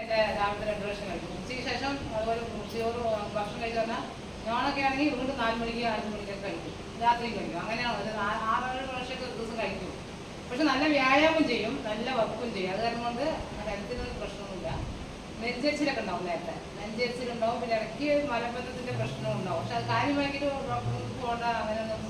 എന്റെ രാവിലത്തെ രണ്ട് പ്രാവശ്യം കഴിക്കും ഉച്ചയ്ക്ക് ശേഷം അതുപോലെ ഉച്ചയോറ് ഭക്ഷണം കഴിച്ചു പറഞ്ഞാൽ ഞാനൊക്കെ ആണെങ്കിൽ വീണ്ടും നാല് മണിക്ക് അഞ്ച് മണിക്കൊക്കെ കഴിക്കും. രാത്രി കഴിക്കും. അങ്ങനെയാണ്. ഒരു ആറേഴ് പ്രാവശ്യമൊക്കെ ഒരു ദിവസം കഴിക്കും. പക്ഷെ നല്ല വ്യായാമം ചെയ്യും. നല്ല വർക്കും ചെയ്യും. അത് കാരണം കൊണ്ട് ഹെൽത്തിനൊരു പ്രശ്നമൊന്നുമില്ല നെഞ്ചരിച്ചിലൊക്കെ ഉണ്ടാവും നേരത്തെ. നെഞ്ചരിച്ചിലുണ്ടാവും. പിന്നെ ഇടയ്ക്ക് മലബന്ധത്തിന്റെ പ്രശ്നം ഉണ്ടാവും. പക്ഷെ അത് കാര്യമാക്കിയിട്ട് ഡോക്ടർക്ക് പോകേണ്ട ഒന്നുമില്ല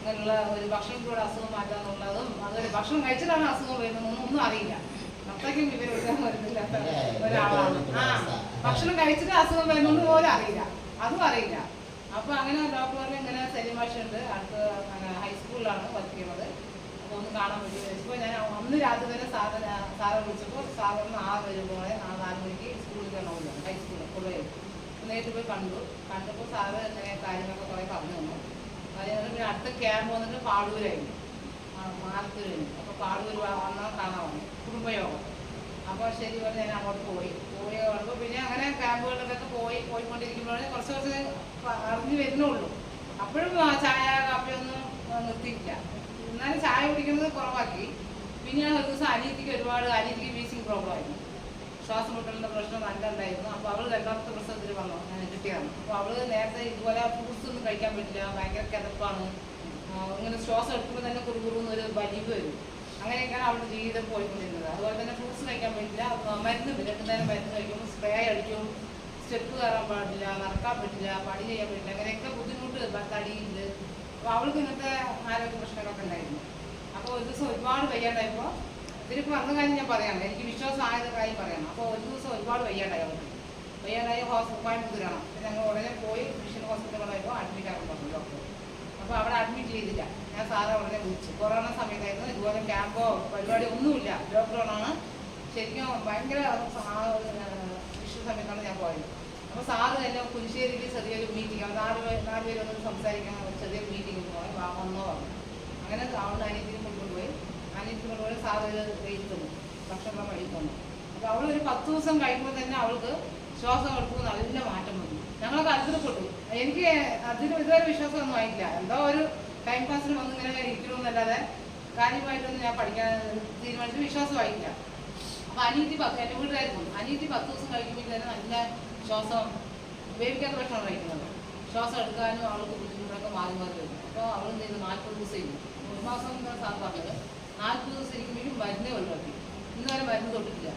അങ്ങനെയുള്ള ഒരു ഭക്ഷണത്തിലൂടെ അസുഖം മാറ്റാന്നുള്ളതും അതൊരു ഭക്ഷണം കഴിച്ചിട്ടാണ് അസുഖം വരുന്നതെന്നും ഒന്നും അറിയില്ല. അത്രയ്ക്കും വിവരം എടുക്കാൻ വരുന്നില്ലാത്ത ഒരാളാണ്. ആ ഭക്ഷണം കഴിച്ചിട്ട് അസുഖം വരുന്നൊന്നും പോലും അറിയില്ല. അതും അറിയില്ല. അപ്പൊ അങ്ങനെ ഡോക്ടർ പറഞ്ഞ ഇങ്ങനെ സലീം ഉണ്ട് അടുത്ത് ഹൈസ്കൂളിലാണ് വർക്ക് ചെയ്യുന്നത് അപ്പൊ ഒന്ന് കാണാൻ പറ്റി ഇപ്പോൾ ഞാൻ അന്ന് രാത്രി വരെ സാറ് സാറെ വിളിച്ചപ്പോൾ സാറിന് ആ വരുമ്പോൾ ആ നാല് മണിക്ക് സ്കൂളിൽ കയറണമല്ലോ ഹൈസ്കൂളിൽ കൊള്ളയിൽ നേരിട്ട് പോയി കണ്ടു. കണ്ടപ്പോൾ സാറ് ഇങ്ങനെ കാര്യങ്ങളൊക്കെ കുറെ പറഞ്ഞു തന്നു. അടുത്ത ക്യാമ്പ് വന്നിട്ട് പാടൂരായിരുന്നു മാലത്തൂരായിരുന്നു അപ്പോൾ പാടൂർ വന്നാൽ കാണാൻ വന്നു കുടുംബയോഗം. അപ്പോൾ ശരി പറഞ്ഞ് ഞാൻ അങ്ങോട്ട് പോയി. പോയി വന്നപ്പോൾ പിന്നെ അങ്ങനെ ക്യാമ്പുകളിലൊക്കെ പോയി പോയിക്കൊണ്ടിരിക്കുമ്പോഴാണ് കുറച്ച് കുറച്ച് അറിഞ്ഞു വരുന്നുള്ളൂ. അപ്പോഴും ചായ കാപ്പിയൊന്നും നിർത്തിയില്ല എന്നാലും ചായ കുടിക്കുന്നത് കുറവാക്കി. പിന്നെ ഒരു ദിവസം അനിയത്തിക്ക് ഒരുപാട് അനിയത്തിക്ക് വീസിങ് പ്രോബ്ലം ആയിരുന്നു. ശ്വാസം മുട്ടലിന്റെ പ്രശ്നം നല്ല ഉണ്ടായിരുന്നു അപ്പോൾ അവൾ രണ്ടാമത്തെ പ്രസവത്തിൽ വന്നു. കിട്ടിയാണ് അപ്പൊ അപ്പോൾ അവൾ നേരത്തെ ഇതുപോലെ ഫ്രൂട്ട്സ് ഒന്നും കഴിക്കാൻ പറ്റില്ല. ഭയങ്കര കിതപ്പാണ്. ഇങ്ങനെ ശ്വാസം എടുക്കുമ്പോൾ തന്നെ കുറുകുറുന്ന് ഒരു വലിവ് വരും. അങ്ങനെയൊക്കെയാണ് അവളുടെ ജീവിതം പോയിക്കൊണ്ടിരുന്നത്. അതുപോലെ തന്നെ ഫ്രൂട്ട്സ് കഴിക്കാൻ പറ്റില്ല. മരുന്ന് രണ്ടു നേരം മരുന്ന് കഴിക്കും സ്പ്രേ അടിക്കും. സ്റ്റെപ്പ് കയറാൻ പാടില്ല. നടക്കാൻ പറ്റില്ല. പണി ചെയ്യാൻ പറ്റില്ല. അങ്ങനെയൊക്കെ ബുദ്ധിമുട്ട് തടിയില്ല അപ്പൊ അപ്പോൾ അവൾക്ക് ഇങ്ങനത്തെ ആരോഗ്യ പ്രശ്നങ്ങളൊക്കെ ഉണ്ടായിരുന്നു. അപ്പോൾ ഒരു ദിവസം ഒരുപാട് വയ്യാണ്ടായപ്പോൾ ഇതിലിപ്പോൾ വന്ന കാര്യം ഞാൻ പറയാണ് എനിക്ക് വിശ്വാസം ആയത് കാര്യം പറയണം അപ്പോൾ ഒരു ദിവസം ഒരുപാട് വയ്യാണ്ടായി അവർക്ക്. വയ്യാണ്ടായി ഹോസ്പിറ്റൽ കോയമ്പത്തൂരാണ് ഞങ്ങൾ ഉടനെ പോയി മിഷൻ ഹോസ്പിറ്റലിൽ അഡ്മിറ്റ് ആക്കാൻ പറഞ്ഞു ഡോക്ടർ അപ്പോൾ അവിടെ അഡ്മിറ്റ് ചെയ്തില്ല. ഞാൻ സാറെ ഉടനെ വിളിച്ചു. കൊറോണ സമയത്തായിരുന്നു ഇതുപോലെ ക്യാമ്പോ പരിപാടി ഒന്നുമില്ല. ലോക്ക്ഡൗണാണ്. ശരിക്കും ഭയങ്കര വിഷു സമയത്താണ് ഞാൻ പോയത്. അപ്പോൾ സാറ് എന്നെ കുരിശ്ശേരിയിൽ ചെറിയൊരു മീറ്റിംഗ് നാല് നാല് പേര് വന്ന് സംസാരിക്കാൻ ചെറിയൊരു മീറ്റിംഗ് പോയി വന്നോ പറഞ്ഞു. അങ്ങനെ കൊണ്ടുപോയി ഒരു എഴുതി തന്നു. ഭക്ഷണം കഴിക്കുന്നു അപ്പോൾ അവൾ ഒരു പത്ത് ദിവസം കഴിയുമ്പോൾ തന്നെ അവൾക്ക് ശ്വാസം എടുക്കുമ്പോൾ നല്ല മാറ്റം വന്നു. ഞങ്ങളൊക്കെ അത്ഭുതപ്പെട്ടു. എനിക്ക് അതിന് ഇതുവരെ വിശ്വാസമൊന്നും ആയില്ല എന്തോ ഒരു ടൈം പാസിന് വന്ന് ഇങ്ങനെ ഇരിക്കണമെന്നല്ലാതെ കാര്യമായിട്ടൊന്നും ഞാൻ പഠിക്കാൻ തീരുമാനിച്ചു വിശ്വാസമായില്ല അപ്പൊ അനീതി പത്ത് എന്റെ വീട്ടിലായിരുന്നു അനീതി പത്ത് ദിവസം കഴിക്കുമ്പോൾ തന്നെ നല്ല ശ്വാസം ഉപയോഗിക്കാത്ത ഭക്ഷണം കഴിക്കുന്നത് ശ്വാസം എടുക്കാനും അവൾക്ക് ബുദ്ധിമുട്ടൊക്കെ മാറി മാറി വരും. അപ്പോൾ അവൾ നാൽപ്പത് ദിവസം ഇരുന്നു. ഒരു മാസം സാർ പറഞ്ഞത് നാൽപ്പത് ദിവസം ഇരിക്കുമ്പോഴും മരുന്നേ ഒഴിവാക്കി ഇന്ന് വരെ മരുന്ന് തൊട്ടിട്ടില്ല.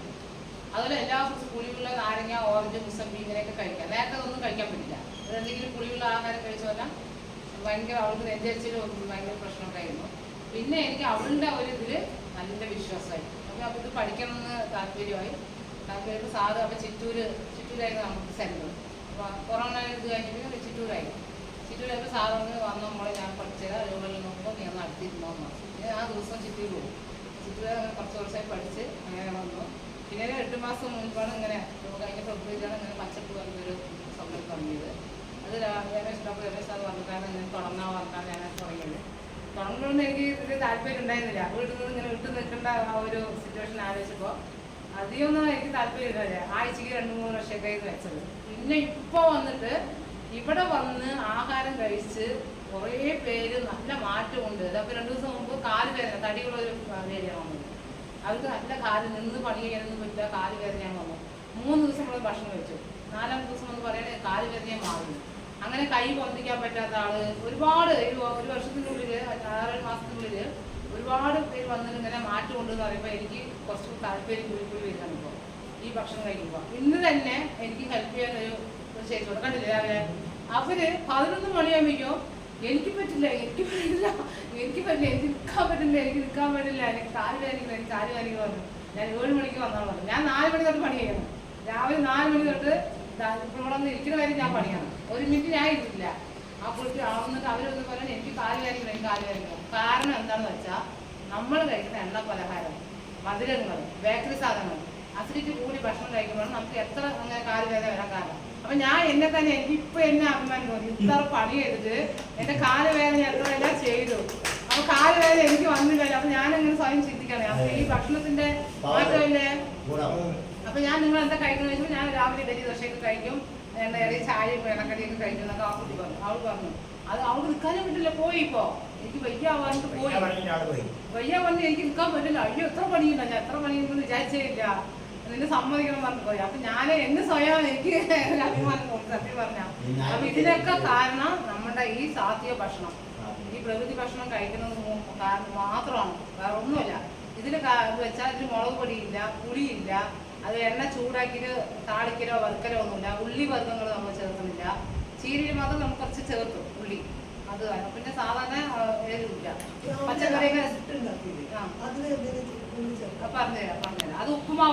അതുപോലെ എല്ലാ പുളിയുള്ള നാരങ്ങ ഓറഞ്ച് മുസമ്പി ഇങ്ങനെയൊക്കെ കഴിക്കാം. നേരത്തെ ഒന്നും കഴിക്കാൻ പറ്റില്ല. എന്തെങ്കിലും പുളിയുള്ള ആഹാരം കഴിച്ചു പറഞ്ഞാൽ ഭയങ്കര അവൾക്ക് നെഞ്ചരിച്ചിലും ഭയങ്കര പ്രശ്നമുണ്ടായിരുന്നു. പിന്നെ എനിക്ക് അവളുടെ ഒരു ഇതിൽ നല്ല വിശ്വാസമായി. അപ്പോൾ അവൾക്ക് പഠിക്കണമെന്ന് താല്പര്യമായി. താല്പര്യം സാറ് അപ്പോൾ ചിറ്റൂര് ചിറ്റൂരായിരുന്നു നമുക്ക് സെന്റർ. അപ്പോൾ കൊറോണ ഇത് കഴിഞ്ഞിട്ട് ചിറ്റൂരായി. ചിറ്റൂരായപ്പോൾ സാറ് സാറിന് വന്ന നമ്മളെ ഞാൻ പഠിച്ചത് അതുപോലെ നോക്കുമ്പോൾ നീ നടത്തിയിരുന്നോ പിന്നെ ആ ദിവസം ചിറ്റൂർ പോകും ചിറ്റൂർ അങ്ങനെ കുറച്ച് വർഷമായി പഠിച്ച് അങ്ങനെ വന്നു. പിന്നെ എട്ട് മാസം മുൻപാണ് ഇങ്ങനെ കഴിഞ്ഞ ഫെബ്രുവരിയിലാണ് ഇങ്ങനെ പച്ചപ്പ് പറഞ്ഞൊരു സംരംഭം തുടങ്ങിയത്. അത് രമേശ് ഡോക്ടർ രമേശ് സാർ പറഞ്ഞിട്ടാണ് ഇങ്ങനെ തുടങ്ങാൻ പറഞ്ഞാൽ ഞാൻ തുടങ്ങിയത്. തുടങ്ങണമെന്ന് എനിക്ക് ഇതിൽ താല്പര്യം ഉണ്ടായിരുന്നില്ല. വീട്ടിൽ നിന്ന് ഇങ്ങനെ വിട്ടു നിൽക്കേണ്ട ആ ഒരു സിറ്റുവേഷൻ ആലോചിച്ചപ്പോൾ അധികമൊന്നും എനിക്ക് താല്പര്യം ഇല്ല ആഴ്ചക്ക് രണ്ട് മൂന്ന് വർഷമൊക്കെ ഇത് വെച്ചത്. പിന്നെ ഇപ്പോൾ വന്നിട്ട് ഇവിടെ വന്ന് ആഹാരം കഴിച്ച് കുറേ പേര് നല്ല മാറ്റമുണ്ട്. അതപ്പോൾ രണ്ട് ദിവസം മുമ്പ് കാൽ വേദന തടിയുള്ളൊരു വേദനയാണ് വന്നത്. അവർക്ക് നല്ല കാൽ നിന്ന് പണി ചെയ്യാനൊന്നും പറ്റില്ല കാൽ വേദനയാണ് വന്നു മൂന്ന് ദിവസം നമ്മൾ ഭക്ഷണം കഴിച്ചു. നാലാം ദിവസം എന്ന് പറയണേ കാൽ വേദനയെ മാറി അങ്ങനെ കൈ പൊന്തിക്കാൻ പറ്റാത്ത ആൾ ഒരുപാട് ഒരു ഒരു വർഷത്തിനുള്ളിൽ ആറേഴ് മാസത്തിനുള്ളിൽ ഒരുപാട് പേര് വന്നിട്ട് ഇങ്ങനെ മാറ്റം ഉണ്ടെന്ന് പറയുമ്പോൾ എനിക്ക് കുറച്ചും താല്പര്യം കൂടി കൂടി വരുന്നുണ്ട് ഈ ഭക്ഷണം കഴിക്കുമ്പോൾ ഇന്ന് തന്നെ എനിക്ക് ഹെൽപ്പ് ചെയ്യാൻ ഒരു അവർ പതിനൊന്ന് മണിയാകുമ്പോഴേക്കും എനിക്ക് പറ്റില്ല എനിക്ക് പറ്റില്ല എനിക്ക് പറ്റില്ല എനിക്ക് നിൽക്കാൻ പറ്റില്ല എനിക്ക് നിൽക്കാൻ പറ്റില്ല എനിക്ക് കാൽ വേദനിക്കണം എനിക്ക് കാൽ വേദനിക്കണം പറഞ്ഞു. ഞാൻ ഏഴ് മണിക്ക് വന്നാൽ പറഞ്ഞു. ഞാൻ നാല് മണി തൊട്ട് പണി ചെയ്യണം രാവിലെ നാല് മണി തൊട്ട് ഇവിടെ വന്ന് ഇരിക്കുന്ന കാര്യം ഞാൻ പണിയാണ്. ഒരു മിനിറ്റ് ഞാൻ ഇരുന്നില്ല അപ്പോൾ ആവുന്നിട്ട് അവരൊന്ന് പറയാൻ എനിക്ക് കാൽ വേദനിക്കണം എനിക്ക് കാൽ വേദനിക്കണം കാരണം എന്താണെന്ന് വെച്ചാൽ നമ്മൾ കഴിക്കുന്ന എണ്ണ പലഹാരം മധുരങ്ങൾ ബേക്കറി സാധനങ്ങൾ അസിഡിറ്റി കൂടി ഭക്ഷണം കഴിക്കുമ്പോൾ നമുക്ക് എത്ര അങ്ങനെ കാൽ വേദന വരാൻ കാരണം. അപ്പൊ ഞാൻ എന്നെ തന്നെ എനിക്ക് ഇപ്പൊ എന്നെ അഭിമാനം തോന്നി. ഇത്ര പണി ചെയ്തിട്ട് എന്റെ കാൽ വേദന എത്ര എല്ലാം ചെയ്തു. അപ്പൊ കാൽ വേദന എനിക്ക് വന്നില്ല അപ്പൊ ഞാൻ അങ്ങനെ സ്വയം ചിന്തിക്കണേ അപ്പൊ ഈ ഭക്ഷണത്തിന്റെ മാറ്റമില്ലേ? അപ്പൊ ഞാൻ നിങ്ങൾ എന്താ കഴിക്കണം ചോദിച്ചപ്പോൾ ഞാൻ രാവിലെ ഇഡലി ദോശയൊക്കെ കഴിക്കും. എണ്ണ ഇറങ്ങി ചായയും എണ്ണക്കടിയൊക്കെ കഴിക്കും എന്നൊക്കെ ആ കുട്ടി പറഞ്ഞു. അവൾ പറഞ്ഞു അത് അവൾക്ക് നിൽക്കാനേ പറ്റില്ല. പോയി ഇപ്പോ. എനിക്ക് വയ്യ ആവാനിട്ട് പോയി. വയ്യ വന്ന് എനിക്ക് നിൽക്കാൻ പറ്റില്ല. അയ്യോ എത്ര പണിയുണ്ടോ? ഞാൻ എത്ര പണിയുണ്ടെന്ന് വിചാരിച്ചേ ഇല്ല. നിന്നെ സമ്മതിക്കണം പറഞ്ഞു പോയി. അപ്പൊ ഞാൻ എന്ന് സ്വയം എനിക്ക് ഒരു അഭിമാനം തോന്നി സത്യം പറഞ്ഞ. അപ്പൊ ഇതിനൊക്കെ കാരണം നമ്മുടെ ഈ സാത്വിക ഭക്ഷണം ഈ പ്രകൃതി ഭക്ഷണം കഴിക്കുന്നത് കാരണം മാത്രമാണ് വേറെ ഒന്നുമില്ല. ഇതിൽ വെച്ചാൽ ഇതിന് മുളക് പൊടിയില്ല പുളിയില്ല അത് എണ്ണ ചൂടാക്കിയിട്ട് താളിക്കലോ വറുക്കലോ ഒന്നുമില്ല ഉള്ളി വർഗങ്ങൾ നമ്മൾ ചേർക്കുന്നില്ല. ചീരയിൽ മാത്രം നമ്മൾ കുറച്ച് ചേർത്തു ഉള്ളി. അത് കാരണം. പിന്നെ സാധാരണ ആ, എരിവില്ല. പച്ചക്കറിയൊക്കെ പറഞ്ഞുതരാം പറഞ്ഞുതരാം. അത് ഉപ്പുമാവ്